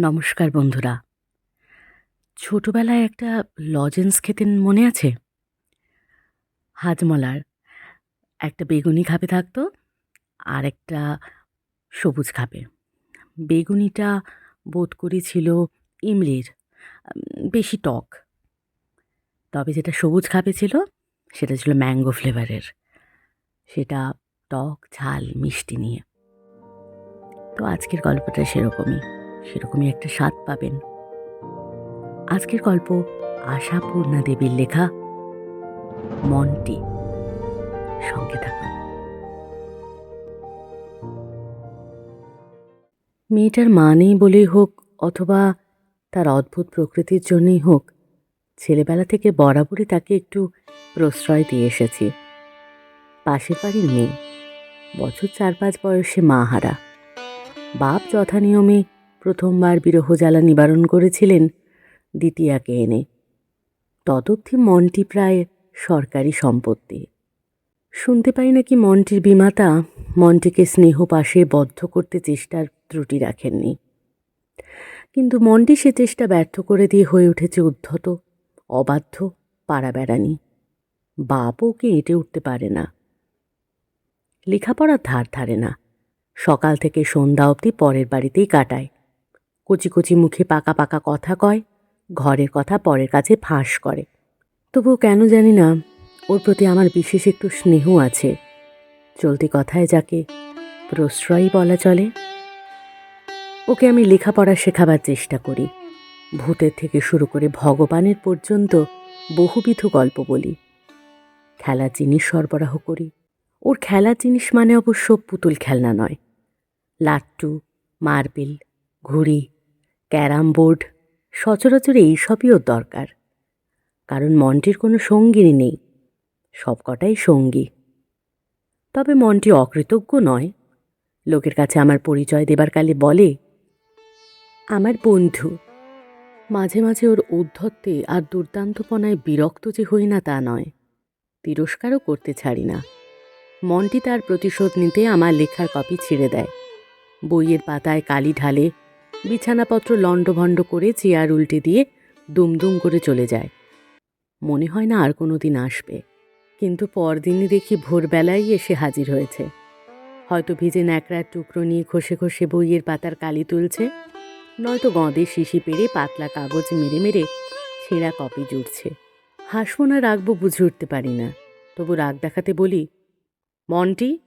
নমস্কার বন্ধুরা। ছোটবেলায় একটা লজেন্স খেতেন মনে আছে? হাজমলার। একটা বেগুনি খাপে থাকতো, আর একটা সবুজ খাপে। বেগুনিটা বোধ করি ছিল ইমলির বেশি টক। তবে যেটা সবুজ খাপে ছিল, সেটা ছিল ম্যাঙ্গো ফ্লেভারের। সেটা টক, ঝাল, মিষ্টি নিয়ে। তো আজকের গল্পটা সেরকমই। সেরকমই একটা স্বাদ পাবেন। আজকের গল্প আশাপূর্ণা দেবীর লেখা মন্টি। সঙ্গে থাকুন। মেয়েটার মা নেই বলেই হোক অথবা তার অদ্ভুত প্রকৃতির জন্যই হোক, ছেলেবেলা থেকে বরাবরই তাকে একটু প্রশ্রয় দিয়ে এসেছি। পাশের বাড়ির মেয়ে, বছর চার পাঁচ বয়সে মা হারা। বাপ যথানিয়মে প্রথমবার বিরহ জ্বালা নিবারণ করেছিলেন দ্বিতীয়াকে এনে। ততব্ধি মনটি প্রায় সরকারি সম্পত্তি। শুনতে পাই নাকি মনটির বিমাতা মনটিকে স্নেহ পাশে বদ্ধ করতে চেষ্টার ত্রুটি রাখেননি। কিন্তু মনটি সে চেষ্টা ব্যর্থ করে দিয়ে হয়ে উঠেছে উদ্ধত, অবাধ্য পাড়া বেড়ানি বাপও ওকে এঁটে উঠতে পারে না। লেখাপড়ার ধার ধারে না। সকাল থেকে সন্ধ্যা অবধি পরের বাড়িতেই কাটায়। কচি কচি মুখে পাকা পাকা কথা কয়, ঘরের কথা পরের কাছে ফাঁস করে। তবুও কেন জানি না, ওর প্রতি আমার বিশেষ একটু স্নেহ আছে। চলতি কথায় যাকে প্রশ্রয়ই বলা চলে, ওকে আমি লেখাপড়া শেখাবার চেষ্টা করি। ভূতের থেকে শুরু করে ভগবানের পর্যন্ত বহুবিধ গল্প বলি। খেলার জিনিস সরবরাহ করি। ওর খেলার জিনিস মানে অবশ্য পুতুল খেলনা নয়। লাট্টু, মার্বেল, ঘুড়ি ক্যারাম বোর্ড, সচরাচর এইসবই ওর দরকার। কারণ মনটির কোনো সঙ্গিনী নেই, সবকটাই সঙ্গী। তবে মনটি অকৃতজ্ঞ নয়। লোকের কাছে আমার পরিচয় দেবার কালে বলে, আমার বন্ধু, মাঝে মাঝে ওর ঔদ্ধত্যে আর দুর্দান্তপনায় বিরক্ত যে হই না তা নয়, তিরস্কারও করতে ছাড়ি না। মনটি তার প্রতিশোধ নিতে আমার লেখার কপি ছিঁড়ে দেয়। বইয়ের পাতায় কালি ঢালে বিছানাপত্র লণ্ডভণ্ড করে চেয়ার উল্টে দিয়ে দুমদুম করে চলে যায়। মনে হয় না আর কোনো দিন আসবে। কিন্তু পরদিনই দেখি ভোরবেলায় এসে হাজির হয়েছে। হয়তো ভিজে ন্যাকড়ার টুকরো নিয়ে ঘষে ঘষে বইয়ের পাতার কালি তুলছে। নয়তো গঁদে শিশি পেরে পাতলা কাগজ মেরে মেরে ছেঁড়া কপি জুড়ছে। হাসবো না, রাখব, বুঝে উঠতে পারি না। তবু রাগ দেখাতে বলি, মন্টি,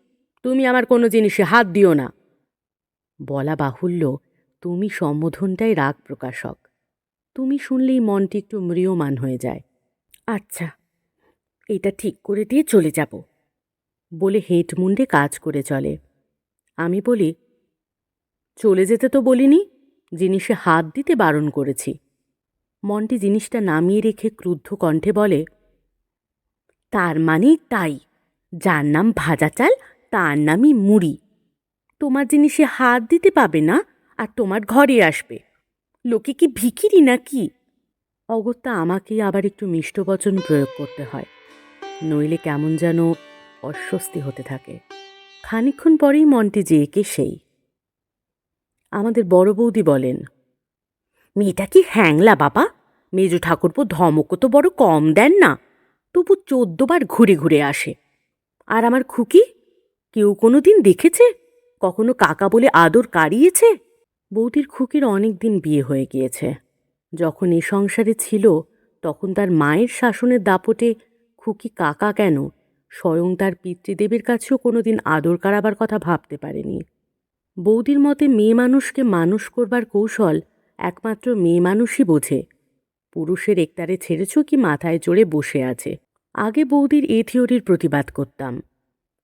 তুমি আমার কোনো জিনিসে হাত দিও না। বলা বাহুল্য তুমি সম্বোধনটাই রাগ প্রকাশক। তুমি শুনলেই মনটি একটু ম্রিয়মান হয়ে যায়। আচ্ছা এটা ঠিক করে দিয়ে চলে যাব। বলে হেঁট মুন্ডে কাজ করে চলে। আমি বলি, চলে যেতে তো বলিনি জিনিসে হাত দিতে বারণ করেছি। মনটি জিনিসটা নামিয়ে রেখে ক্রুদ্ধ কণ্ঠে বলে, তার মানে তাই, যার নাম ভাজা চাল, তার নামই মুড়ি। তোমার জিনিসে হাত দিতে পাবে না তোমার ঘরে আসবে। লোকে কি ভিখিরি নাকি? অগত্যা আমাকেই আবার একটু মিষ্ট বচন প্রয়োগ করতে হয়, নইলে কেমন যেন অস্বস্তি হতে থাকে। খানিকক্ষণ পরেই মনটি যে একে সেই। আমাদের বড় বৌদি বলেন, মেয়েটা কি হ্যাংলা বাবা? মেজো ঠাকুরপো ধমকও তো বড় কম দেন না, তবু চোদ্দবার ঘুরে ঘুরে আসে। আর আমার খুকি, কেউ কোনো দিন দেখেছে? কখনো কাকা বলে আদর কাড়িয়েছে? বৌদির খুকির অনেক দিন বিয়ে হয়ে গিয়েছে। যখন এ সংসারে ছিল, তখন তার মায়ের শাসনের দাপটে খুকি কাকা কেন? স্বয়ং তার পিতৃদেবের কাছেও কোনো দিন আদর কাড়াবার কথা ভাবতে পারেনি। বৌদির মতে মেয়ে মানুষকে মানুষ করবার কৌশল একমাত্র মেয়ে মানুষই বোঝে। পুরুষের একতারে ছেড়েছ কি মাথায় চড়ে বসে আছে। আগে বৌদির এ থিওরির প্রতিবাদ করতাম।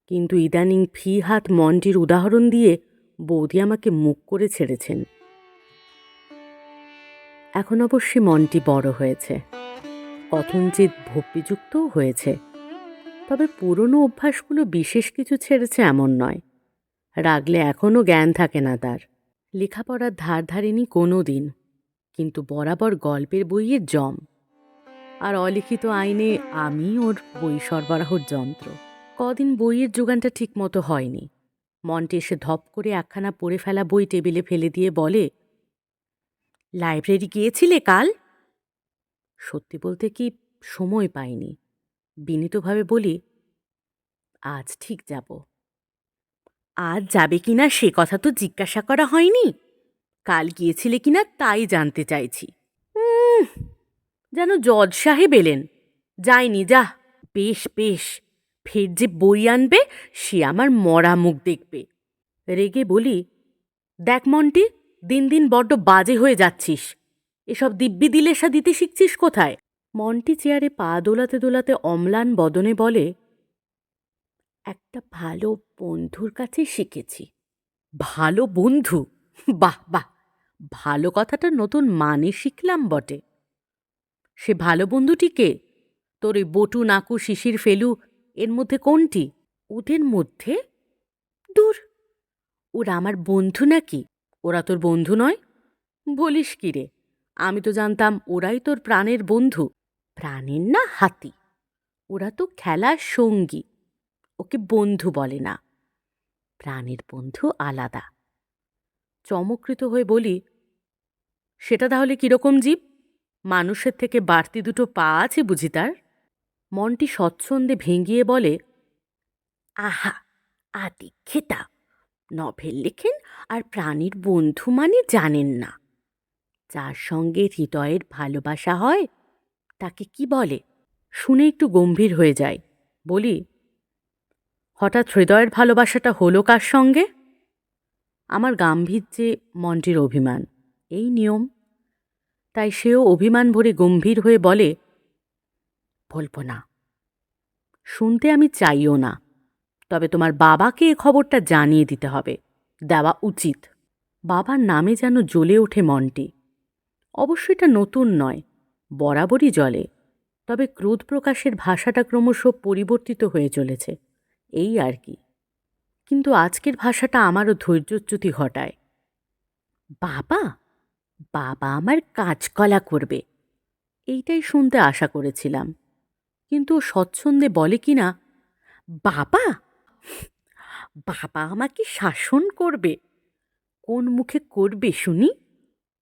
কিন্তু ইদানিং ফি হাত মনটির উদাহরণ দিয়ে বৌদি আমাকে মুখ করে ছেড়েছেন। এখন অবশ্যই মনটি বড় হয়েছে। কথঞ্চিত ভক্তিযুক্তও হয়েছে। তবে পুরনো অভ্যাসগুলো বিশেষ কিছু ছেড়েছে এমন নয়। রাগলে এখনও জ্ঞান থাকে না তার। লেখাপড়ার ধার ধারেনি কোনো দিন কিন্তু বরাবর গল্পের বইয়ের জম। আর অলিখিত আইনে আমি ওর বই সরবরাহর যন্ত্র। কদিন বইয়ের যোগানটা ঠিক মতো হয়নি। মন্টে এসে ধপ করে একখানা পড়ে ফেলা বই টেবিলে ফেলে দিয়ে বলে, লাইব্রেরি গিয়েছিলে কাল? সত্যি বলতে কি সময় পাইনি। বিনীতভাবে বলি, আজ ঠিক যাব। আজ যাবে কিনা সে কথা তো জিজ্ঞাসা করা হয়নি? কাল গিয়েছিলে কিনা তাই জানতে চাইছি। যেন জজ সাহেব এলেন। যায়নি যা, বেশ বেশ। ফের যে বই আনবে, সে আমার মরা মুখ দেখবে। রেগে বলি, দেখ মন্টি, দিন দিন বড্ড বাজে হয়ে যাচ্ছিস। এসব দিব্যি দিলেসা দিতে শিখছিস কোথায়? মন্টি চেয়ারে পা দোলাতে দোলাতে অম্লান বদনে বলে, একটা ভালো বন্ধুর কাছে শিখেছি। ভালো বন্ধু? বাহ বাহ! ভালো কথাটা নতুন মানে শিখলাম বটে। সে ভালো বন্ধুটিকে তোর ওই বটু নাকু শিশির ফেলু এর মধ্যে কোনটি? ওদের মধ্যে? দূর। ওরা আমার বন্ধু নাকি? ওরা তোর বন্ধু নয়? বলিস কি রে? আমি তো জানতাম ওরাই তোর প্রাণের বন্ধু। প্রাণের না হাতি। ওরা তো খেলার সঙ্গী। ওকে বন্ধু বলে না। প্রাণের বন্ধু আলাদা। চমকৃত হয়ে বলি, সেটা তাহলে কীরকম জীব? মানুষের থেকে বাড়তি দুটো পা আছে বুঝি তার? মনটি স্বচ্ছন্দে ভেঙিয়ে বলে, আহা আদি খেতা নভেল লেখেন আর প্রাণীর বন্ধু মানে জানেন না। যার সঙ্গে হৃদয়ের ভালোবাসা হয়, তাকে কি বলে? শুনে একটু গম্ভীর হয়ে যায়। বলি, হঠাৎ হৃদয়ের ভালোবাসাটা হলো কার সঙ্গে? আমার গাম্ভীর্যে মনটির অভিমান। এই নিয়ম? তাই সেও অভিমান ভরে গম্ভীর হয়ে বলে বলব না। শুনতে আমি চাইও না, তবে তোমার বাবাকে এ খবরটা জানিয়ে দিতে হবে, দেওয়া উচিত। বাবার নামে যেন জ্বলে ওঠে মনটি। অবশ্য এটা নতুন নয়, বরাবরই জলে তবে ক্রোধ প্রকাশের ভাষাটা ক্রমশ পরিবর্তিত হয়ে চলেছে, এই আর কি। কিন্তু আজকের ভাষাটা আমারও ধৈর্যচ্যুতি ঘটায়। বাবা? বাবা আমার কাজকলা করবে, এইটাই শুনতে আশা করেছিলাম। কিন্তু স্বচ্ছন্দে বলে কি না বাবা বাবা আমাকে শাসন করবে। কোন মুখে করবে শুনি?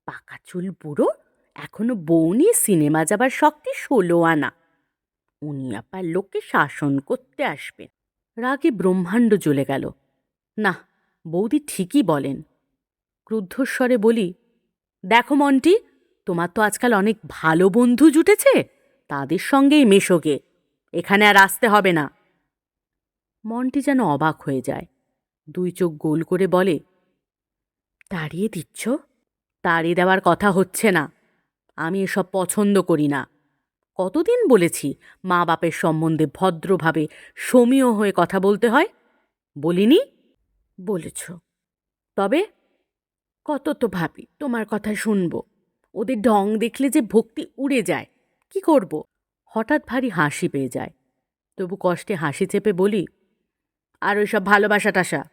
পাকা চুল বুড়ো, এখনও বউ নিয়ে সিনেমা যাবার শক্তি ষোলো আনা। উনি আপার লোককে শাসন করতে আসবেন রাগে ব্রহ্মাণ্ড জ্বলে গেল। না, বৌদি ঠিকই বলেন। ক্রুদ্ধস্বরে বলি, দেখো মন্টি, তোমার তো আজকাল অনেক ভালো বন্ধু জুটেছে। তাদের সঙ্গেই মেশোগে এখানে আর আসতে হবে না। মনটি যেন অবাক হয়ে যায়। দুই চোখ গোল করে বলে তাড়িয়ে দিচ্ছ? তাড়িয়ে দেওয়ার কথা হচ্ছে না। আমি এসব পছন্দ করি না। কতদিন বলেছি মা বাপের সম্বন্ধে ভদ্রভাবে সমীয় হয়ে কথা বলতে হয়? বলিনি? বলেছ। তবে কত তো ভাবি তোমার কথা শুনব। ওদের ঢং দেখলে যে ভক্তি উড়ে যায়। কি করব? হঠাৎ ভারী হাসি পেয়ে যায়। তবু কষ্টে হাসি চেপে বলি, আর ওইসব ভালোবাসা টাসা,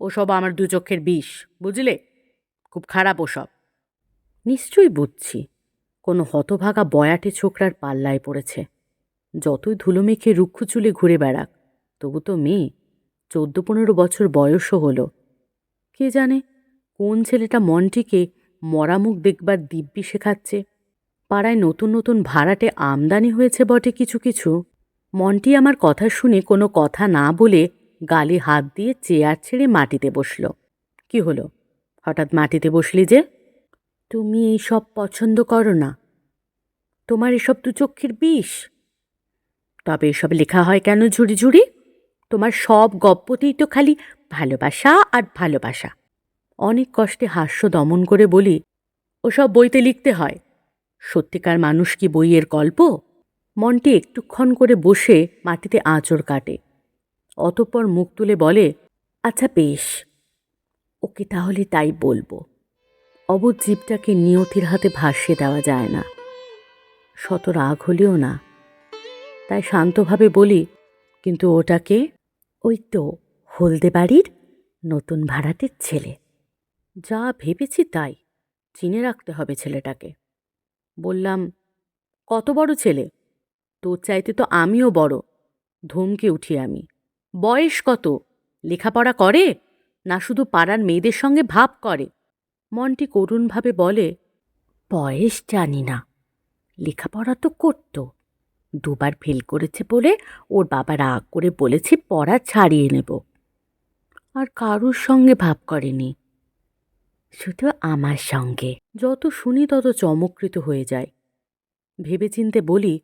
ওসব আমার দু চক্ষের বিষ, বুঝলে? খুব খারাপ ওসব। নিশ্চয়ই বুঝছি। কোনো হতভাগা বয়াটে ছোকরার পাল্লায় পড়েছে। যতই ধুলো মেখে রুক্ষ চুলে ঘুরে বেড়াক, তবু তো মেয়ে চোদ্দ পনেরো বছর বয়সও হলো। কে জানে কোন ছেলেটা মনটিকে মরামুখ দেখবার দিব্যি শেখাচ্ছে? পাড়ায় নতুন নতুন ভাড়াটে আমদানি হয়েছে বটে কিছু কিছু। মন্টি আমার কথা শুনে কোনো কথা না বলে গালে হাত দিয়ে চেয়ার ছেড়ে মাটিতে বসল। কি হলো? হঠাৎ মাটিতে বসলি যে? তুমি এই সব পছন্দ করো না। তোমার এসব দু চক্ষের বিষ। তবে এসব লেখা হয় কেন ঝুড়ি ঝুড়ি? তোমার সব গপ্পতেই তো খালি ভালোবাসা আর ভালোবাসা। অনেক কষ্টে হাস্য দমন করে বলি, ওসব বইতে লিখতে হয়। সত্যিকার মানুষ কি বইয়ের গল্প? মনটি একটুক্ষণ করে বসে মাটিতে আঁচড় কাটে। অতঃপর মুখ তুলে বলে আচ্ছা বেশ, ওকে তাহলে তাই বলব। অবধ জীবটাকে নিয়তির হাতে ভাসিয়ে দেওয়া যায় না। শত রাগ হলেও না। তাই শান্তভাবে বলি, কিন্তু ওটাকে ওই তো হলদে বাড়ির নতুন ভাড়াটের ছেলে। যা ভেবেছি তাই। চিনে রাখতে হবে ছেলেটাকে। বললাম, কত বড় ছেলে? তোর চাইতে তো আমিও বড়। ধমকে উঠি আমি, বয়স কত? লেখাপড়া করে? না শুধু পাড়ার মেয়েদের সঙ্গে ভাব করে? মনটি করুণভাবে বলে, বয়স জানি না। লেখাপড়া তো করত। দুবার ফেল করেছে বলে ওর বাবা রাগ করে বলেছে পড়া ছাড়িয়ে নেব। আর কারুর সঙ্গে ভাব করেনি। শুধু আমার সঙ্গে। যত শুনি তত চমকৃত হয়ে যায়। ভেবেচিন্তে বলি,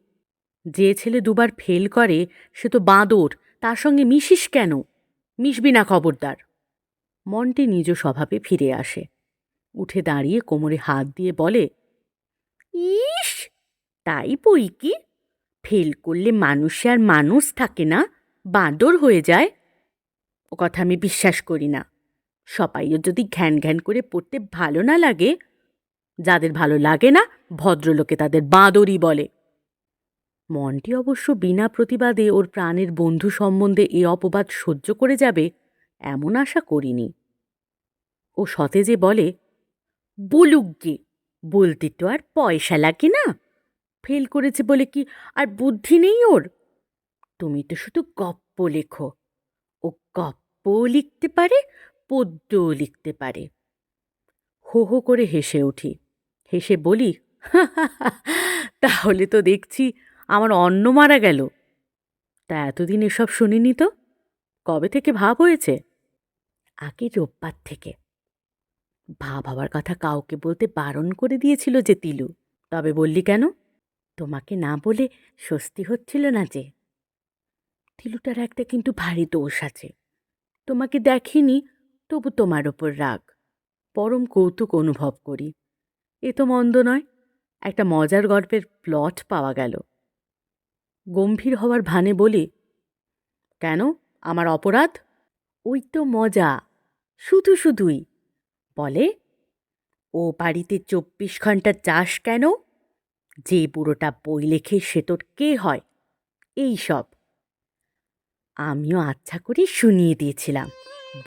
যে ছেলে দুবার ফেল করে, সে তো বাঁদর, তার সঙ্গে মিশিস কেন? মিশবি না খবরদার। মনটি নিজ স্বভাবে ফিরে আসে। উঠে দাঁড়িয়ে কোমরে হাত দিয়ে বলে, ইস, তাই বই কি? ফেল করলে মানুষে আর মানুষ থাকে না, বাঁদর হয়ে যায়? ও কথা আমি বিশ্বাস করি না। সবাইও যদি ঘ্যান ঘ্যান করে পড়তে ভালো না লাগে, যাদের ভালো লাগে না, ভদ্রলোকে তাদের বাঁদরই বলে। মনটি অবশ্য বিনা প্রতিবাদে ওর প্রাণের বন্ধু সম্বন্ধে এ অপবাদ সহ্য করে যাবে, এমন আশা করিনি। ও সতেজে বলে, বলুক গে, বলতে তো আর পয়সা লাগে না। ফেল করেছে বলে কি আর বুদ্ধি নেই ওর? তুমি তো শুধু গপ্প লেখো। ও গপ্প লিখতে পারে পদ্যও লিখতে পারে। হো হো করে হেসে উঠি। হেসে বলি তাহলে তো দেখছি আমার অন্ন মারা গেল। তা এতদিন এসব শুনিনি তো? কবে থেকে ভাব হয়েছে? আগে রোববার থেকে। ভাব হওয়ার কথা কাউকে বলতে বারণ করে দিয়েছিল যে তিলু। তবে বললি কেন? তোমাকে না বলে স্বস্তি হচ্ছিল না যে। তিলুটার একটা কিন্তু ভারী দোষ আছে। তোমাকে দেখিনি তবু তোমার ওপর রাগ। পরম কৌতুক অনুভব করি। এ তো মন্দ নয়, একটা মজার গল্পের প্লট পাওয়া গেল। গম্ভীর হওয়ার ভানে বলি, কেন, আমার অপরাধ? ওই তো মজা, শুধু শুধুই। বলে? ও বাড়িতে চব্বিশ ঘণ্টা চাষ কেন? যে বুড়োটা বই লেখে সে তোর কে হয়? এই সব। আমিও আচ্ছা করে শুনিয়ে দিয়েছিলাম।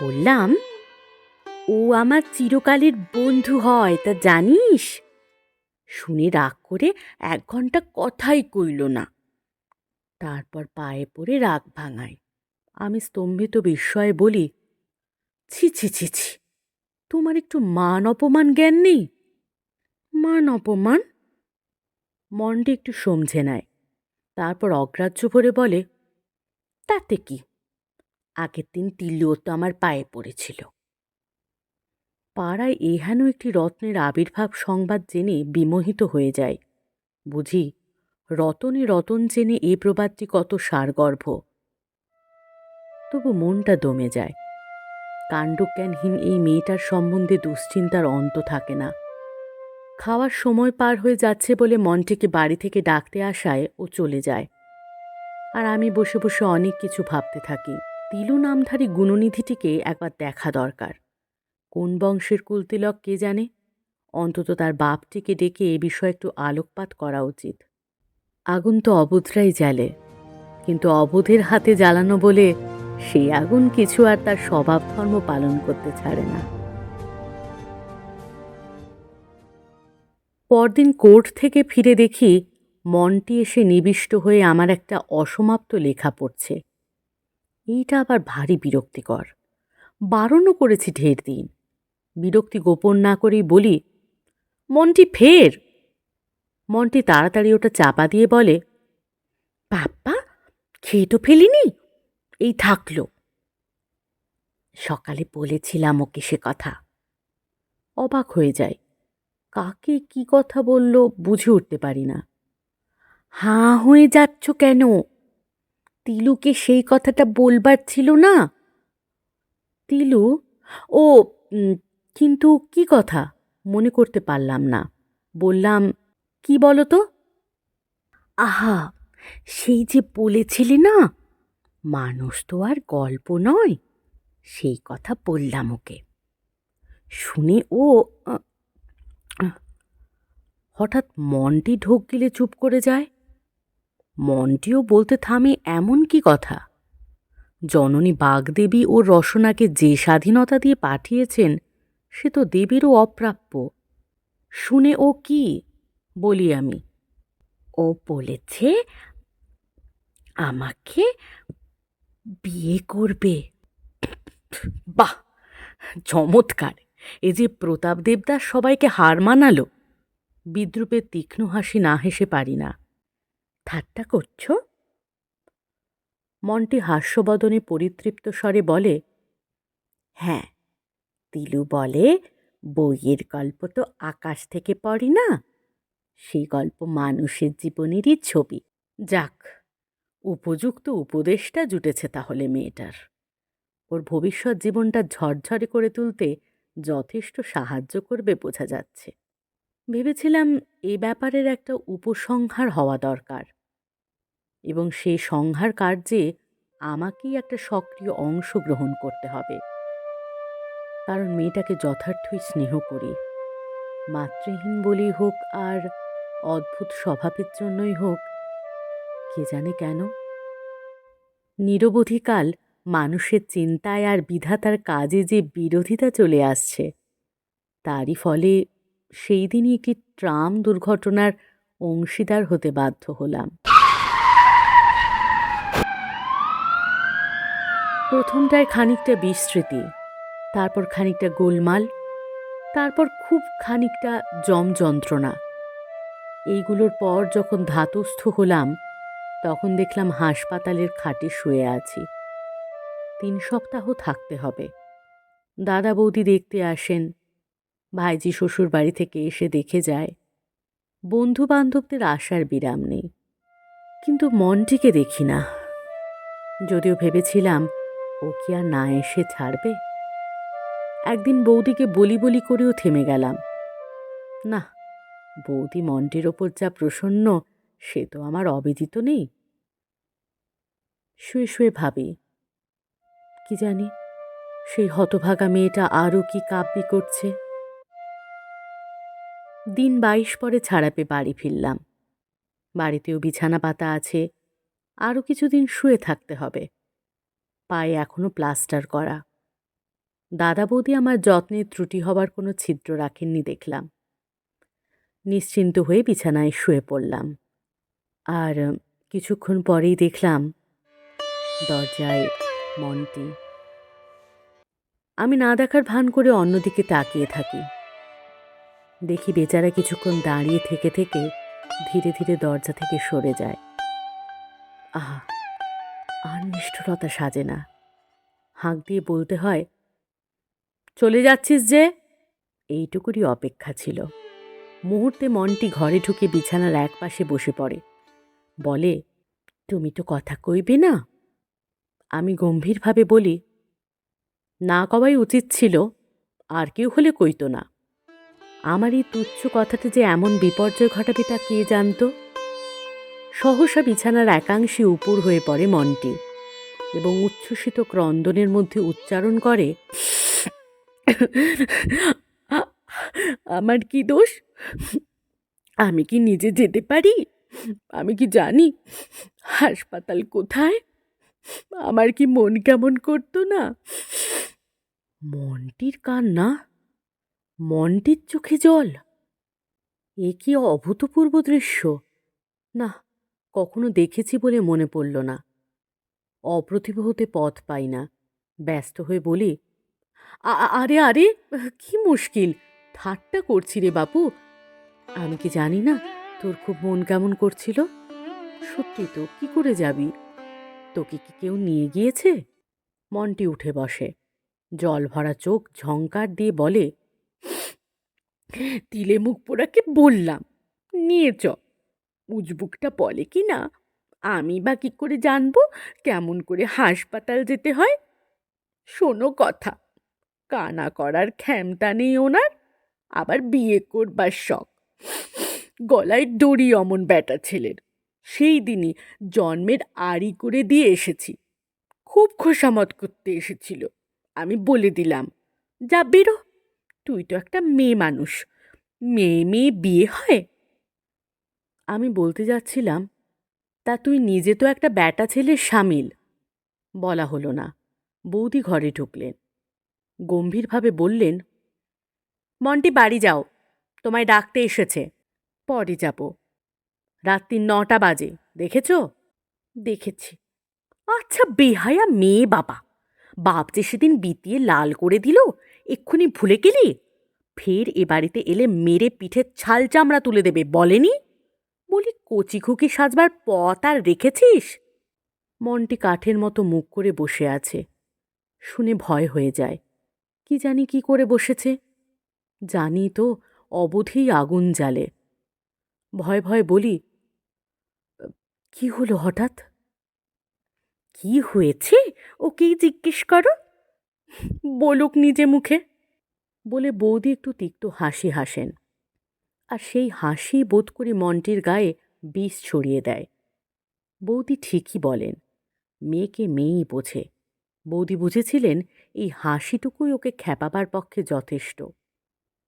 বললাম, ও আমার চিরকালের বন্ধু হয়, তা জানিস? শুনে রাগ করে এক ঘণ্টা কথাই কইল না। তারপর পায়ে পড়ে রাগ ভাঙায়। আমি স্তম্ভিত বিস্ময়ে বলি, ছি ছি ছি ছি, তোমার একটু মান অপমান জ্ঞান নেই? মান অপমান? মনটি একটু সমঝে নেয়। তারপর অগ্রাহ্য করে বলে, তাতে কি? আগের দিন তিল্লুও তো আমার পায়ে পড়েছিল। পাড়ায় এহেন একটি রত্নের আবির্ভাব সংবাদ জেনে বিমোহিত হয়ে যায় বুঝি, রতনে রতন জেনে এ প্রবাদটি কত সারগর্ভ। তবু মনটা দমে যায়। কাণ্ডজ্ঞানহীন এই মেয়েটার সম্বন্ধে দুশ্চিন্তার অন্ত থাকে না। খাওয়ার সময় পার হয়ে যাচ্ছে বলে মনটিকে বাড়ি থেকে ডাকতে আসায় ও চলে যায়। আর আমি বসে বসে অনেক কিছু ভাবতে থাকি। তিলু নামধারী গুণনিধিটিকে একবার দেখা দরকার। কোন বংশের কুলতিলক কে জানে? অন্তত তার বাপটিকে ডেকে এ বিষয়ে একটু আলোকপাত করা উচিত। আগুন তো অবুধরাই জ্বালে, কিন্তু অবুধের হাতে জ্বালানো বলে সেই আগুন কিছু আর তার স্বভাব ধর্ম পালন করতে ছাড়ে না। পরদিন কোর্ট থেকে ফিরে দেখি মনটি এসে নিবিষ্ট হয়ে আমার একটা অসমাপ্ত লেখা পড়ছে। এইটা আবার ভারী বিরক্তিকর। বারণও করেছি ঢের দিন। বিরক্তি গোপন না করেই বলি, মনটি ফের! মনটি তাড়াতাড়ি ওটা চাপা দিয়ে বলে পাপ্পা খেয়ে তো ফেলিনি? এই থাকল। সকালে বলেছিলাম ওকে সে কথা। অবাক হয়ে যায় কাকে কি কথা বলল বুঝে উঠতে পারি না। হাঁ হয়ে যাচ্ছ কেন? তিলুকে সেই কথাটা বলবার ছিল না? তিলু, ও কিন্তু কি কথা? মনে করতে পারলাম না। বললাম, কি বলো তো আহা, সেই যে বলেছিলে না? মানুষ তো আর গল্প নয়। সেই কথা বললাম ওকে। শুনে ও হঠাৎ মনটি ঢোক গেলে চুপ করে যায়। মনটিও বলতে থামে এমন কি কথা? জননী বাগদেবী ও রসনাকে যে স্বাধীনতা দিয়ে পাঠিয়েছেন, সে তো দেবীরও অপ্রাপ্য। শুনে ও কি? বলি আমি। ও বলেছে, আমাকে বিয়ে করবে। বাহ! চমৎকার! এ যে প্রতাপ দেবদাস সবাইকে হার মানালো। বিদ্রুপের তীক্ষ্ণ হাসি না হেসে পারি না। ঠাট্টা করছ? মনটি হাস্যবদনে পরিতৃপ্ত স্বরে বলে হ্যাঁ তিলু বলে, বইয়ের গল্প তো আকাশ থেকে পড়ে না। সেই গল্প মানুষের জীবনেরই ছবি। যাক, উপযুক্ত উপদেশটা জুটেছে তাহলে মেয়েটার। ওর ভবিষ্যৎ জীবনটা ঝরঝরে করে তুলতে যথেষ্ট সাহায্য করবে বোঝা যাচ্ছে। ভেবেছিলাম এ ব্যাপারের একটা উপসংহার হওয়া দরকার। এবং সেই সংহার কার্যে আমাকেই একটা সক্রিয় অংশ গ্রহণ করতে হবে। কারণ মেয়েটাকে যথার্থই স্নেহ করি। মাতৃহীন বলেই হোক আর অদ্ভুত স্বভাবের জন্যই হোক, কে জানে কেন? নিরবধিকাল মানুষের চিন্তায় আর বিধাতার কাজে যে বিরোধিতা চলে আসছে, তারই ফলে সেই দিনই একটি ট্রাম দুর্ঘটনার অংশীদার হতে বাধ্য হলাম। প্রথমটায় খানিকটা বিস্মৃতি তারপর খানিকটা গোলমাল, তারপর খুব খানিকটা জম যন্ত্রণা এইগুলোর পর যখন ধাতস্থ হলাম, তখন দেখলাম হাসপাতালের খাটে শুয়ে আছি। তিন সপ্তাহ থাকতে হবে। দাদা বৌদি দেখতে আসেন, ভাইজি শ্বশুর বাড়ি থেকে এসে দেখে যায় বন্ধু বান্ধবদের আসার বিরাম নেই। কিন্তু মনটিকে দেখি না। যদিও ভেবেছিলাম ও কি আর না এসে ছাড়বে? একদিন বৌদিকে বলি বলি করেও থেমে গেলাম। না, বৌদি মনটির ওপর যা প্রসন্ন, সে তো আমার অবিদিত নেই। শুয়ে শুয়ে ভাবি, কি জানি, সেই হতভাগা মেয়েটা আরও কি কাব্যি করছে? দিন বাইশ পরে ছাড়া পেয়ে বাড়ি ফিরলাম। বাড়িতেও বিছানা পাতা আছে, আরও কিছুদিন শুয়ে থাকতে হবে। পায়ে এখনও প্লাস্টার করা। দাদা বৌদি আমার যত্নে ত্রুটি হবার কোনো ছিদ্র রাখেননি দেখলাম। নিশ্চিন্ত হয়ে বিছানায় শুয়ে পড়লাম। আর কিছুক্ষণ পরেই দেখলাম দরজায় মনটি। আমি না দেখার ভান করে অন্যদিকে তাকিয়ে থাকি। দেখি বেচারা কিছুক্ষণ দাঁড়িয়ে থেকে থেকে ধীরে ধীরে দরজা থেকে সরে যায়। আহা! আর নিষ্ঠুরতা সাজে না। হাঁক দিয়ে বলতে হয়, চলে যাচ্ছিস যে? এইটুকুরই অপেক্ষা ছিল। মুহূর্তে মনটি ঘরে ঢুকে বিছানার এক পাশে বসে পড়ে। বলে, তুমি তো কথা কইবে না? আমি গম্ভীরভাবে বলি, না কওয়াই উচিত ছিল, আর কেউ হলে কইতো না। আমার এই তুচ্ছ কথাটা যে এমন বিপর্যয় ঘটাবে তা কে জানত? সহসা বিছানার একাংশে উপর হয়ে পড়ে মনটি এবং উচ্ছ্বসিত ক্রন্দনের মধ্যে উচ্চারণ করে, আমার কি দোষ? আমি কি নিজে যেতে পারি? আমি কি জানি? হাসপাতাল কোথায়? আমার কি মন কেমন করতো না? মনটির কান্না, মনটির চোখে জল, এ কি অভূতপূর্ব দৃশ্য? না কখনো দেখেছি বলে মনে পড়ল না। অপ্রতিভ হতে পথ পাই না। ব্যস্ত হয়ে বলি, "আ- আ- আরে আরে, কি মুশকিল, ঠাট্টা করছি রে বাপু। আমি কি জানি না তোর খুব মন কেমন করছিল? সত্যি তো, কি করে যাবি? তোকে কি কেউ নিয়ে গিয়েছে? মনটি উঠে বসে। জল ভরা চোখ ঝঙ্কার দিয়ে বলে, তিলে মুখ পোড়াকে বললাম, নিয়ে চ। উজবুকটা বলে কি না? আমি বা কি করে জানব? কেমন করে হাসপাতাল যেতে হয়? শোনো কথা, কানা করার ক্ষমতা নেই ওনার, আবার বিয়ে করবার শখ। গলায় দড়ি অমন ব্যাটা ছেলের। সেই দিনই জন্মের আড়ি করে দিয়ে এসেছি। খুব খোসামত করতে এসেছিল। আমি বলে দিলাম, যা বেরো, তুই তো একটা মেয়ে মানুষ। মেয়ে মেয়ে বিয়ে হয়? আমি বলতে যাচ্ছিলাম, তা তুই নিজে তো একটা ব্যাটা ছেলের সামিল। বলা হলো না। বৌদি ঘরে ঢুকলেন। গম্ভীরভাবে বললেন, মন্টি, বাড়ি যাও। তোমায় ডাকতে এসেছে। পরে যাব। রাত্রি নটা বাজে। দেখেছ? দেখেছি। আচ্ছা বেহায়া মেয়ে বাবা। বাপ যে সেদিন বিতিয়ে লাল করে দিল, এক্ষুনি ভুলে গেলি? ফের এ বাড়িতে এলে মেরে পিঠে ছাল চামড়া তুলে দেবে, বলেনি? বলি কচি খুকি সাজবার পথ আর রেখেছিস? মনটি কাঠের মতো মুখ করে বসে আছে। শুনে ভয় হয়ে যায়। কি জানি কি করে বসেছে? জানি তো অবধেই আগুন জ্বালে। ভয় ভয় বলি, কি হলো হঠাৎ? কি হয়েছে? ওকেই জিজ্ঞেস করো। বলুক নিজে মুখে। বলে বৌদি একটু তিক্ত হাসি হাসেন। আর সেই হাসি বোধ করে মন্টির গায়ে বিষ ছড়িয়ে দেয়। বৌদি ঠিকই বলেন, মেয়েকে মেয়েই বোঝে। বৌদি বুঝেছিলেন এই হাসিটুকুই ওকে খ্যাপাবার পক্ষে যথেষ্ট।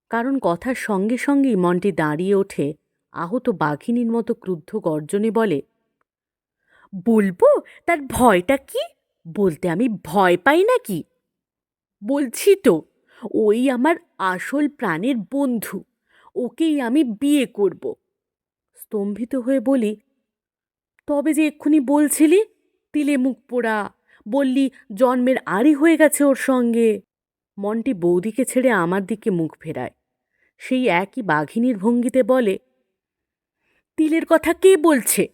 কারণ কথার সঙ্গে সঙ্গেই মন্টি দাঁড়িয়ে ওঠে, আহত বাঘিনীর মতো ক্রুদ্ধ গর্জনে বলে, বলব? তার ভয়টা কি? বলতে আমি ভয় পাই নাকি? বলছি তো, ওই আমার আসল প্রাণের বন্ধু। ওকেই আমি বিয়ে করব। স্তম্ভিত হয়ে বলি, তবে যে এক্ষুনি বলছিলি, তিলে মুখ পোড়া। বললি, জন্মের আড়ি হয়ে গেছে ওর সঙ্গে। মন্টি বৌদিকে ছেড়ে আমার দিকে মুখ ফেরায়। সেই একই বাঘিনীর ভঙ্গিতে বলে, তিলের কথা কে বলছে?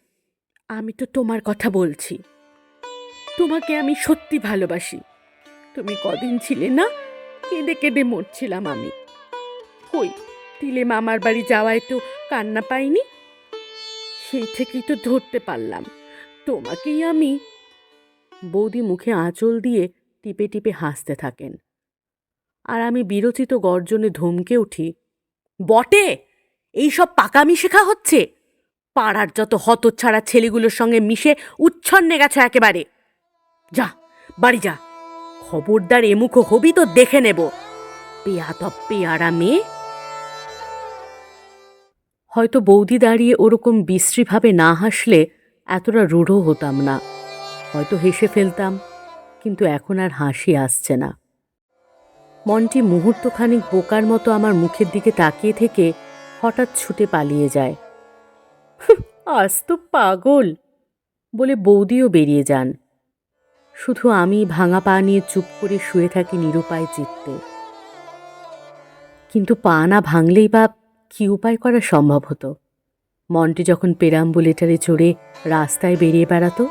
আমি তো তোমার কথা বলছি। তোমাকে আমি সত্যি ভালোবাসি। তুমি কদিন ছিলে না? কেঁদে কেঁদে মরছিলাম আমি। কই তিলে মামার বাড়ি যাওয়ায় তো কান্না পাইনি? সেই থেকেই তো ধরতে পারলাম। তোমাকেই আমি। বৌদি মুখে আঁচল দিয়ে টিপে টিপে হাসতে থাকেন। আর আমি বিরচিত গর্জনে ধমকে উঠি, বটে! এইসব পাকামি শেখা হচ্ছে? পাড়ার যত হতচ্ছাড়া ছেলেগুলোর সঙ্গে মিশে উচ্ছন্নে গেছে একেবারে। যা, বাড়ি যা। খবরদার এমুখো হবি তো দেখে নেব। পেয়াতব পেয়ারা মেয়ে হয়তো বৌদি দাঁড়িয়ে ওরকম বিশ্রীভাবে না হাসলে এতটা রূঢ় হতাম না। হয়তো হেসে ফেলতাম, কিন্তু এখন আর হাসি আসছে না। মনটি মুহূর্তখানিক বোকার মতো আমার মুখের দিকে তাকিয়ে থেকে হঠাৎ ছুটে পালিয়ে যায়। আজ তো পাগল! বলে বৌদিও বেরিয়ে যান। শুধু আমি ভাঙা পা নিয়ে চুপ করে শুয়ে থাকি নিরুপায় চিত্তে। কিন্তু পা না ভাঙলেই বা কি উপায় করা সম্ভব হতো? মন্টি যখন পেরাম্বুলেটারে চড়ে রাস্তায় বেরিয়ে বেড়াতো,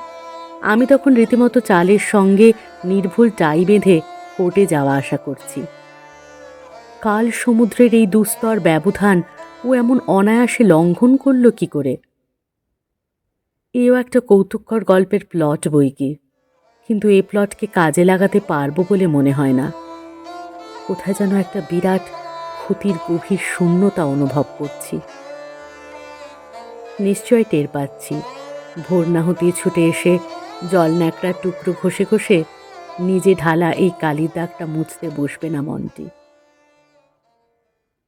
আমি তখন রীতিমতো চালের সঙ্গে নির্ভুল টাই বেঁধে কোর্টে যাওয়া আসা করছি। কাল সমুদ্রের এই দুস্তর ব্যবধান ও এমন অনায়াসে লঙ্ঘন করল কি করে? এও একটা কৌতুককর গল্পের প্লট বই কি, কিন্তু এই প্লটকে কাজে লাগাতে পারব বলে মনে হয় না। কোথায় যেন একটা বিরাট ক্ষতির গভীর শূন্যতা অনুভব করছি। নিশ্চয় টের পাচ্ছি। ভোর না হতে ছুটে এসে জল ন্যাকড়ার টুকরো ঘষে ঘষে নিজে ঢালা এই কালির দাগটা মুছতে বসবে না মনটি।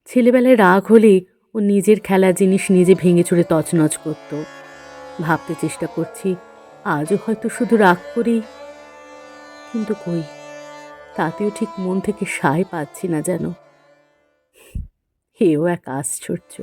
ছেলেবেলায় রাগ হলে ও নিজের খেলা জিনিস নিজে ভেঙে চুরে তছনছ করত। ভাবতে চেষ্টা করছি, আজও হয়তো শুধু রাগ করেই কিন্তু কই, তাতেও ঠিক মন থেকে সায় পাচ্ছি না যেন। এও এক আশ্চর্য।